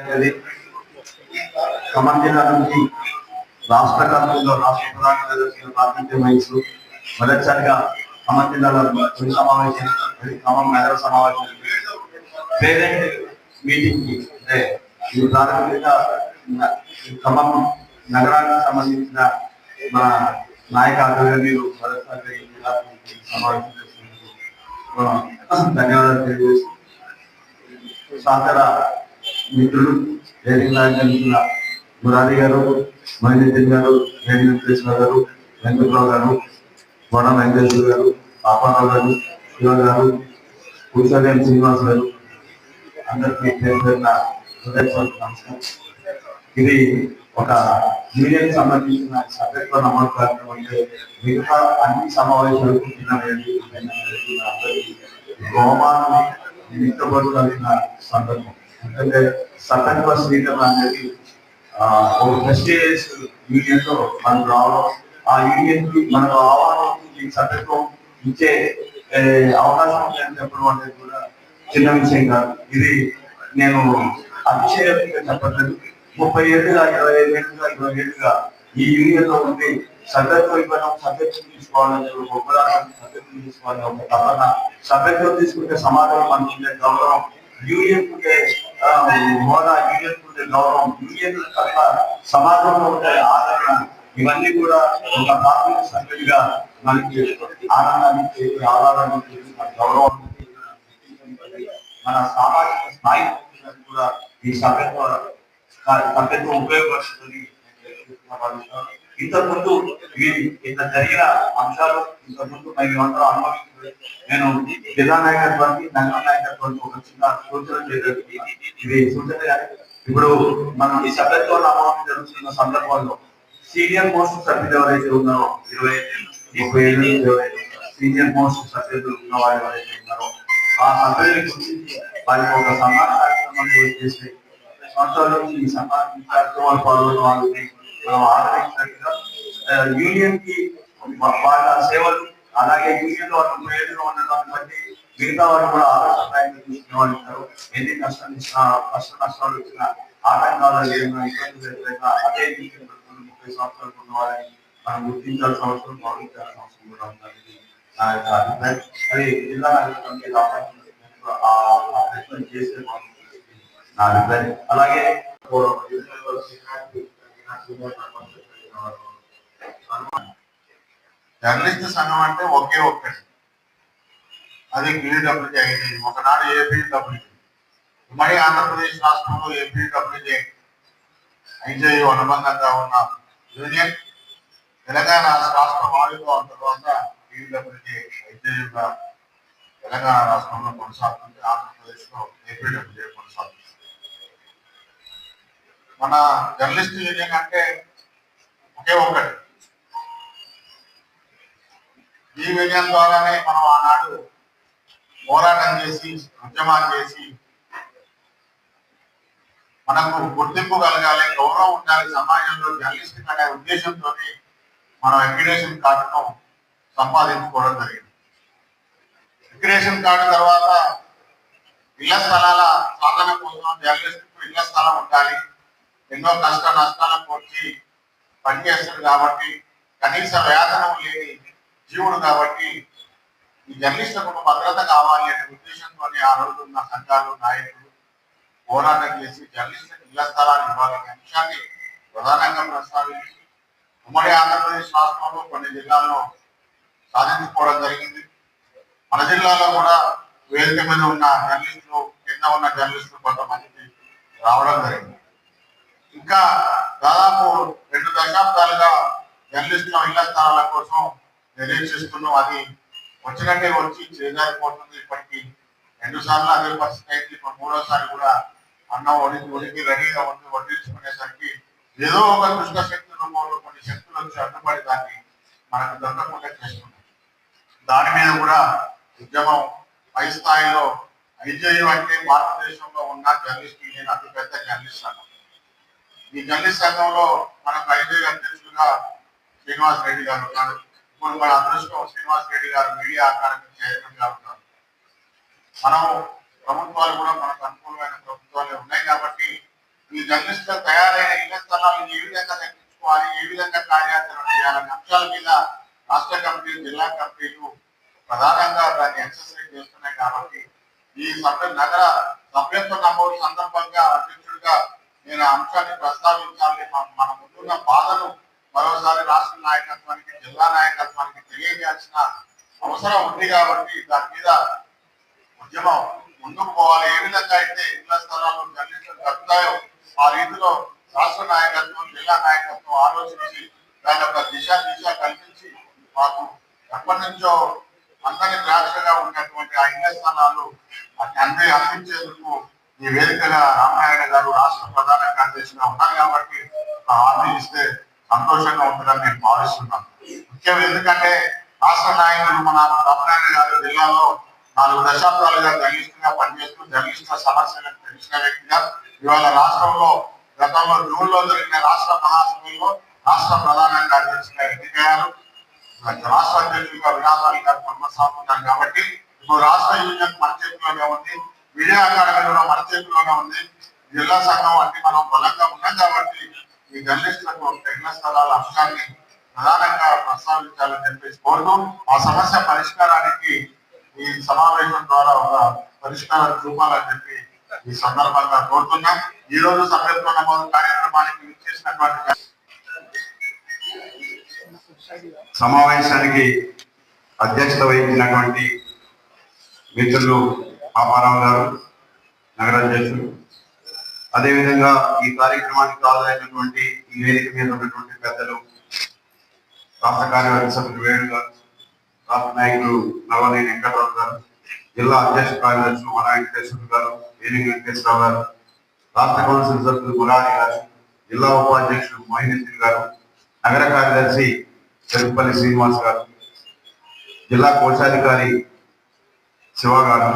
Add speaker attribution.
Speaker 1: అనేది ఖమ్మం జిల్లా నుంచి రాష్ట్ర కమిటీలో రాష్ట్ర ప్రధాన కార్యదర్శిగా ప్రాతినిధ్యం వహిస్తూ మొదటిసారిగా ఖమ్మం జిల్లాలో తొలి సమావేశం ఖమ్మం నగర సమావేశం పేరెంట్ మీటింగ్కి అంటే ఈ ప్రాథమికంగా ఖమ్మం నగరానికి సంబంధించిన మా నాయక ఆధ్వర్యంలో మొదటిసారిగా ఈ జిల్లా సమావేశం చేసినందుకు ధన్యవాదాలు తెలియజేస్తూ సహచర మిత్రులు వేదిక నాయకుల మురారి గారు మహేంద్ర గారు వేణు వెంకటేశ్వర గారు వెంకట్రావు గారు వడ వెంకటేశ్వర గారు పాపారావు గారు శివ గారు కూర్చోలేని శ్రీనివాస్ గారు అందరికీ పేరు హృదయపూర్వక నమస్కారం ఇది ఒక యూనియన్ సంబంధించిన సభ్యత్వ నమోదు కార్యక్రమం అంటే మిగతా అన్ని సమావేశాలకు చిన్నవి గోమానం నిమిత్తపడుతున్న సందర్భం. అంటే ఎందుకంటే సభ్యత్వ లీడర్ అనేది ఒక ప్రెస్టీజియస్ యూనియన్లో మనకు రావడం ఆ యూనియన్కి మనం ఆహ్వానం ఈ ఇచ్చే అవకాశం లేదని చెప్పడం అనేది కూడా చిన్న విషయం కాదు. ఇది నేను అతిశయంగా చెప్పట్లేదు. ముప్పై ఏళ్ళుగా ఇరవై ఐదు ఏళ్ళుగా ఇరవై ఏళ్ళుగా ఈ యూనియన్లో ఉండి సభ్యత్వం ఇవ్వడం సభ్యత్వం తీసుకోవాలని చెప్పి గొప్పదాన్ని సభ్యత్వం తీసుకోవాలని ఒక తపన సభ్యత్వం తీసుకుంటే సమాజంలో మనకు ఉండే గౌరవం యూనియన్ ఉండే ఆ, హోదా యూనియన్ ఉండే గౌరవం యూనియన్ పట్ల సమాజంలో ఉండే ఆదరణ ఇవన్నీ కూడా ఒక ప్రాథమిక సభ్యుడిగా మనకి ఆనందాన్ని ఇచ్చేది, ఆహ్లాదాన్ని ఇచ్చేది, మన గౌరవం మన సామాజిక స్థాయి కూడా ఈ సభ్యత్వ సభ్యత్వం ఉపయోగపడుతుంది ఇంతకుముందు ఇంత జరిగిన అంశాలు ఇంతకుముందు ముందు మేమందరం నేను జిల్లా నాయకత్వానికి నగర నాయకత్వానికి ఒక చిన్న సూచన చేయలేదు ఇది సూచన ఇప్పుడు మనం ఈ సభ్యత్వ నమోదు జరుగుతున్న సందర్భంలో సీనియర్ మోస్ట్ సభ్యులు ఎవరైతే ఉన్నారో ఇరవై ఐదు, ముప్పై ఏళ్ళు ఇరవై సీనియర్ మోస్ట్ సభ్యులు ఉన్న వాళ్ళు ఎవరైతే ఉన్నారో ఆ సభ్యుల గురించి వారికి ఒక సమాన కార్యక్రమం కూడా చేసి సంవత్సరాల నుంచి ఈ సమాన కార్యక్రమాలు పాల్గొన్న వాళ్ళని మనం ఆదరించినట్టుగా యూనియన్కి వాళ్ళ సేవలు అలాగే యూనియన్లో వాళ్ళ ప్రయోజనం ఉన్న దాన్ని బట్టి మిగతా వాళ్ళు కూడా ఆదర్శప్రాయంగా తీసుకునే వాళ్ళు ఉంటారు ఎన్ని కష్టాలు కష్ట నష్టాలు వచ్చినా ఆటంకాలు ఏమైనా ఇబ్బందులు ఎదురైనా అదే యూనియన్ ముప్పై సంవత్సరాలు ఉన్న వాళ్ళని మనం గుర్తించాల్సిన అవసరం గౌరవించాల్సిన అవసరం కూడా ఉందని నా యొక్క అభిప్రాయం. అది జిల్లా నాయకులు ప్రయత్నం చేసే నా అభిప్రాయం. అలాగే
Speaker 2: జర్నలిస్ట్ సంఘం అంటే ఒకే ఒక్కటి. అది బీడబ్ల్యూజే అయింది ఒకనాడు ఏపీడబ్ల్యూజే ఉమ్మడి ఆంధ్రప్రదేశ్ రాష్ట్రంలో ఏపీడబ్ల్యూజే ఐజేయు అనుబంధంగా ఉన్న యూనియన్ తెలంగాణ రాష్ట్రం ఆవిర్భావం తర్వాత బీడబ్ల్యూజే ఐజేయుగా తెలంగాణ రాష్ట్రంలో కొనసాగుతుంది. ఆంధ్రప్రదేశ్లో ఏపీడబ్ల్యూజే కొనసాగుతుంది. మన జర్నలిస్ట్ యూనియన్ అంటే ఒకే ఒక్కటి. ఈ విజయం ద్వారానే మనం ఆనాడు పోరాటం చేసి ఉద్యమాలు చేసి మనకు గుర్తింపు కలగాలి గౌరవం ఉండాలి సమాజంలో జర్నలిస్ట్ అనే ఉద్దేశంతో మనం ఎక్రిడేషన్ కార్డును సంపాదించుకోవడం జరిగింది. ఎక్రిడేషన్ కార్డు తర్వాత ఇళ్ళ స్థలాల సాధన కోసం జర్నలిస్ట్ ఇళ్ళ స్థలం ఉండాలి. ఎన్నో కష్ట నష్టాలను కోర్చి పనిచేస్తుంది కాబట్టి కనీస వేతనం లేని జీవుడు కాబట్టి ఈ జర్నలిస్టులకు ఒక భద్రత కావాలి అనే ఉద్దేశంతో ఆ రోజు ఉన్న సంఘాలు నాయకులు పోరాటం చేసి జర్నలిస్టులకు ఇళ్ళ స్థలాలు ఇవ్వాలనే అంశాన్ని ప్రధానంగా ప్రస్తావించి ఉమ్మడి ఆంధ్రప్రదేశ్ రాష్ట్రంలో కొన్ని జిల్లాల్లో సాధించుకోవడం జరిగింది. మన జిల్లాలో కూడా వేదిక మీద ఉన్న జర్నలిస్టులు కింద ఉన్న జర్నలిస్టులు కొంతమందికి రావడం జరిగింది. ఇంకా దాదాపు రెండు దశాబ్దాలుగా జర్నలిస్టుల ఇళ్ళ స్థలాల కోసం నిరీక్షిస్తున్నాం అది వచ్చినట్టే వచ్చి చేజారిపోతుంది ఇప్పటికీ రెండు సార్లు అదే పరిస్థితి అయింది. ఇప్పుడు మూడోసారి కూడా అన్నం వడికి వడికి రెడీగా ఉంది. వడ్డించుకునేసరికి ఏదో ఒక దుష్ట శక్తి రూపంలో కొన్ని శక్తులు వచ్చి అడ్డుపడి దాన్ని మనకు దొరకకుండా చేస్తున్నాయి. దాని మీద కూడా ఉద్యమం పై స్థాయిలో ఐజేయు అంటే భారతదేశంలో ఉన్న జర్నలిస్ట్ యూనియన్ అతిపెద్ద జర్నలిస్ట్ సంఘం. ఈ జర్నలిస్ట్ సంఘంలో మనకు ఐజేయు అధ్యక్షులుగా శ్రీనివాస్ రెడ్డి గారు ఉన్నారు. ఇప్పుడు వాళ్ళ అదృష్టం శ్రీనివాస్ రెడ్డి గారు మీడియా అకాడమీ చైర్మన్గా ఉన్నారు. మనం ప్రభుత్వాలు కూడా మనకు అనుకూలమైన ప్రభుత్వాలు ఉన్నాయి కాబట్టి జర్నలిస్ట్గా తయారైన ఇళ్ళ స్థలాలను ఏ విధంగా తగ్గించుకోవాలి ఏ విధంగా కార్యాచరణ చేయాలనే అంశాల మీద రాష్ట్ర కమిటీలు జిల్లా కమిటీలు ప్రధానంగా దాన్ని ఎక్సర్సైజ్ చేస్తున్నాయి కాబట్టి ఈ సభ్య నగర సభ్యత్వ నమోదు సందర్భంగా అధ్యక్షుడిగా నేను అంశాన్ని ప్రస్తావించాలి. మన మన ముందున్న బాధను మరోసారి రాష్ట్ర నాయకత్వానికి జిల్లా నాయకత్వానికి తెలియజేయాల్సిన అవసరం ఉంది కాబట్టి దాని మీద ఉద్యమం ముందుకు పోవాలి. ఏ విధంగా అయితే ఇళ్ళ స్థలాలు జర్నలిస్టులు దక్కుతాయో ఆ రీతిలో రాష్ట్ర నాయకత్వం జిల్లా నాయకత్వం ఆలోచించి దాని యొక్క దిశ దిశ కల్పించి మాకు ఎప్పటి నుంచో అందరి ద్రాక్షగా ఉన్నటువంటి ఆ ఇళ్ళ స్థలాలు అందే అందించేందుకు ఈ వేదికగా రామనాయుడు గారు రాష్ట్ర ప్రధాన కార్యదర్శిగా ఉన్నారు కాబట్టి ఒక హామీ ఇస్తే సంతోషంగా ఉంటుందని నేను భావిస్తున్నాను. ముఖ్యం ఎందుకంటే రాష్ట్ర నాయకులు మన రామనారాయణ గారు జిల్లాలో నాలుగు దశాబ్దాలుగా జర్నలిస్టుగా పనిచేస్తూ జర్నలిస్టుల సమస్యలకు తెలిసిన వ్యక్తిగా ఇవాళ రాష్ట్రంలో గతంలో జూన్లో జరిగిన రాష్ట్ర మహాసభలో రాష్ట్ర ప్రధాన కార్యదర్శిగా ఎన్నికయ్యారు. రాష్ట్ర అధ్యక్షుడిగా విరామాలు గారు కొనసాగుతున్నారు కాబట్టి ఇప్పుడు రాష్ట్ర యూనియన్ మన చేతిలోనే ఉంది. విజయ అకాడమీ కూడా మన చేతిలోనే ఉంది. జిల్లా సంఘం అంటే మనం బలంగా ఉన్నాం కాబట్టి ఈ జర్నలిస్టులకు తగిన స్థలాల అంశాన్ని ప్రధానంగా ప్రస్తావించాలని చెప్పేసి కోరుతూ ఆ సమస్య పరిష్కారానికి ఈ సమావేశం ద్వారా ఒక పరిష్కారం చూపాలని చెప్పి ఈ సందర్భంగా కోరుతున్నాం. ఈ రోజు సభ్యత్వ నమోదు కార్యక్రమానికి విచ్చేసినటువంటి
Speaker 1: సమావేశానికి అధ్యక్షత వహించినటువంటి మిత్రులు పాపారావు గారు నగరాధ్యక్షులు అదేవిధంగా ఈ కార్యక్రమానికి కావాలైనటువంటి ఈ వేదిక మీద ఉన్నటువంటి పెద్దలు రాష్ట్ర కార్యవర్గ సభ్యులు వేణు గారు రాష్ట్ర నాయకులు నల్లనేని వెంకటరావు గారు జిల్లా అధ్యక్ష కార్యదర్శులు మన వెంకటేశ్వర గారు వేణి వెంకటేశ్వరరావు గారు రాష్ట్ర కౌన్సిల్ సభ్యులు మురారి గారు జిల్లా ఉపాధ్యక్షులు మహేంద్రి గారు నగర కార్యదర్శి చెరుపల్లి శ్రీనివాస్ గారు జిల్లా కోశాధికారి శివ గారు